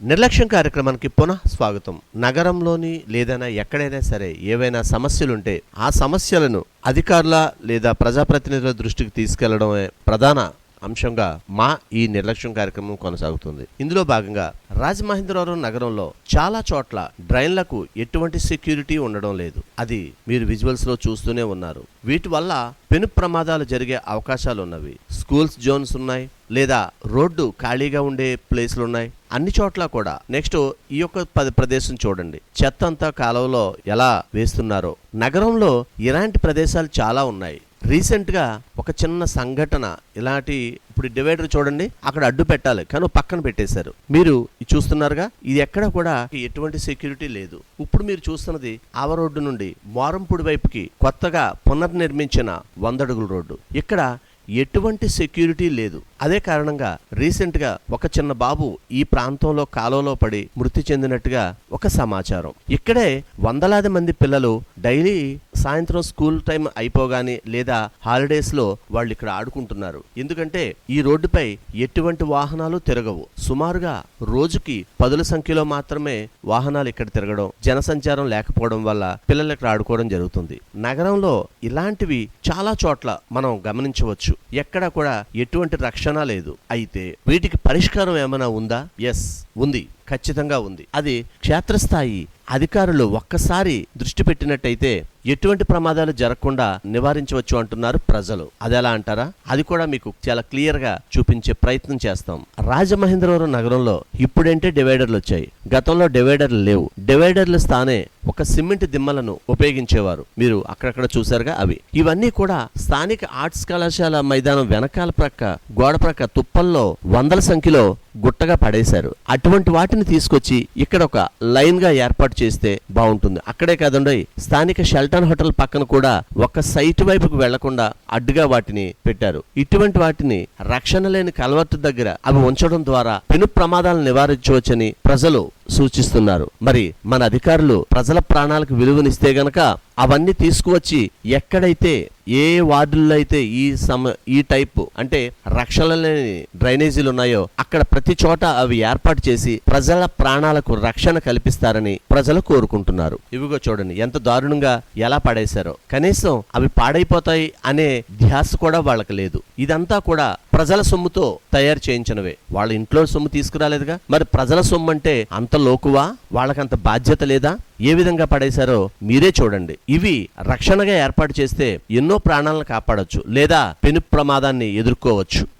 నిర్లక్ష్యం కార్యక్రమానికి పునః స్వాగతం. నగరంలోని లేదైనా ఎక్కడైనా సరే ఏవైనా సమస్యలుంటే ఆ సమస్యలను అధికారుల లేదా ప్రజాప్రతినిధుల దృష్టికి తీసుకెళ్ళడమే ప్రధాన అంశంగా మా ఈ నిర్లక్ష్యం కార్యక్రమం కొనసాగుతుంది. ఇందులో భాగంగా రాజమహేంద్రవరం నగరంలో చాలా చోట్ల డ్రైన్లకు ఎటువంటి సెక్యూరిటీ ఉండడం లేదు. అది మీరు విజువల్స్లో చూస్తూనే ఉన్నారు. వీటి వల్ల పెను ప్రమాదాలు జరిగే అవకాశాలు ఉన్నవి స్కూల్స్ జోన్స్ ఉన్నాయి లేదా రోడ్డు ఖాళీగా ఉండే ప్లేస్లు ఉన్నాయి అన్ని చోట్ల కూడా. నెక్స్ట్ ఈ యొక్క ప్రదేశం చూడండి. చెత్త అంతా కాలువలో ఎలా వేస్తున్నారో. నగరంలో ఇలాంటి ప్రదేశాలు చాలా ఉన్నాయి. రీసెంట్గా ఒక చిన్న సంఘటన ఇలాంటి ఇప్పుడు డివైడర్ చూడండి. అక్కడ అడ్డు పెట్టాలి కానీ పక్కన పెట్టేశారు. మీరు చూస్తున్నారుగా? ఇది ఎక్కడ కూడా ఎటువంటి సెక్యూరిటీ లేదు. ఇప్పుడు మీరు చూస్తున్నది ఆవ రోడ్డు నుండి మోరంపూడి వైపుకి కొత్తగా పునర్నిర్మించిన వందడుగుల రోడ్డు. ఇక్కడ ఎటువంటి సెక్యూరిటీ లేదు. అదే కారణంగా రీసెంట్గా ఒక చిన్న బాబు ఈ ప్రాంతంలో కాలువలో పడి మృతి చెందినట్టుగా ఒక సమాచారం. ఇక్కడే వందలాది మంది పిల్లలు డైలీ సాయంత్రం స్కూల్ టైం అయిపోగానే లేదా హాలిడేస్లో వాళ్ళు ఇక్కడ ఆడుకుంటున్నారు. ఎందుకంటే ఈ రోడ్డుపై ఎటువంటి వాహనాలు తిరగవు. సుమారుగా రోజుకి పదుల సంఖ్యలో మాత్రమే వాహనాలు ఇక్కడ తిరగడం జనసంచారం లేకపోవడం వల్ల పిల్లలు ఇక్కడ ఆడుకోవడం జరుగుతుంది. నగరంలో ఇలాంటివి చాలా చోట్ల మనం గమనించవచ్చు. ఎక్కడా కూడా ఎటువంటి రక్షణ లేదు. అయితే వీటికి పరిష్కారం ఏమైనా ఉందా? ఎస్ ఉంది. ఖచ్చితంగా ఉంది. అది క్షేత్రస్థాయి అధికారులు ఒక్కసారి దృష్టి పెట్టినట్టయితే ఎటువంటి ప్రమాదాలు జరగకుండా నివారించవచ్చు అంటున్నారు ప్రజలు. అది ఎలా అంటారా? అది కూడా మీకు చాలా క్లియర్గా చూపించే ప్రయత్నం చేస్తాం. రాజమహేంద్రవరం నగరంలో ఇప్పుడంటే డివైడర్లు వచ్చాయి? గతంలో డివైడర్లు లేవు. డివైడర్లు స్థానే ఒక సిమెంట్ దిమ్మలను ఉపయోగించేవారు. మీరు అక్కడక్కడ చూసారుగా అవి. ఇవన్నీ కూడా స్థానిక ఆర్ట్స్ కళాశాల మైదానం వెనకాల ప్రక్క గోడ ప్రక్క తుప్పల్లో వందల సంఖ్యలో గుట్టగా పడేశారు. అటువంటి వాటిని తీసుకొచ్చి ఇక్కడ ఒక లైన్గా ఏర్పాటు చేస్తే బాగుంటుంది. అక్కడే కాదండి స్థానిక షెల్టన్ హోటల్ పక్కన కూడా ఒక సైట్ వైపుకు వెళ్ళకుండా అడ్డుగా వాటిని పెట్టారు. ఇటువంటి వాటిని రక్షణ లేని కలవర్టు దగ్గర అవి ఉంచడం ద్వారా పెను ప్రమాదాలను నివారించవచ్చని ప్రజలు సూచిస్తున్నారు. మరి మన అధికారులు ప్రజల ప్రాణాలకు విలువనిస్తే గనక అవన్నీ తీసుకువచ్చి ఎక్కడైతే ఏ వార్డుల్లో అయితే ఈ సమ ఈ టైపు అంటే రక్షణ లేని డ్రైనేజీలు ఉన్నాయో అక్కడ ప్రతి చోట అవి ఏర్పాటు చేసి ప్రజల ప్రాణాలకు రక్షణ కల్పిస్తారని ప్రజలు కోరుకుంటున్నారు. ఇవిగో చూడండి ఎంత దారుణంగా ఎలా పడేశారో. కనీసం అవి పాడైపోతాయి అనే ధ్యాస కూడా వాళ్ళకి లేదు. ఇదంతా కూడా ప్రజల సొమ్ముతో తయారు చేయించినవే. వాళ్ళ ఇంట్లో సొమ్ము తీసుకురాలేదుగా? మరి ప్రజల సొమ్ము అంటే అంత లోకువా? వాళ్ళకంత బాధ్యత లేదా? ఏ విధంగా పడేశారో మీరే చూడండి. ఇవి రక్షణగా ఏర్పాటు చేస్తే ఎన్నో ప్రాణాలను కాపాడవచ్చు లేదా పెను ప్రమాదాన్ని ఎదుర్కోవచ్చు.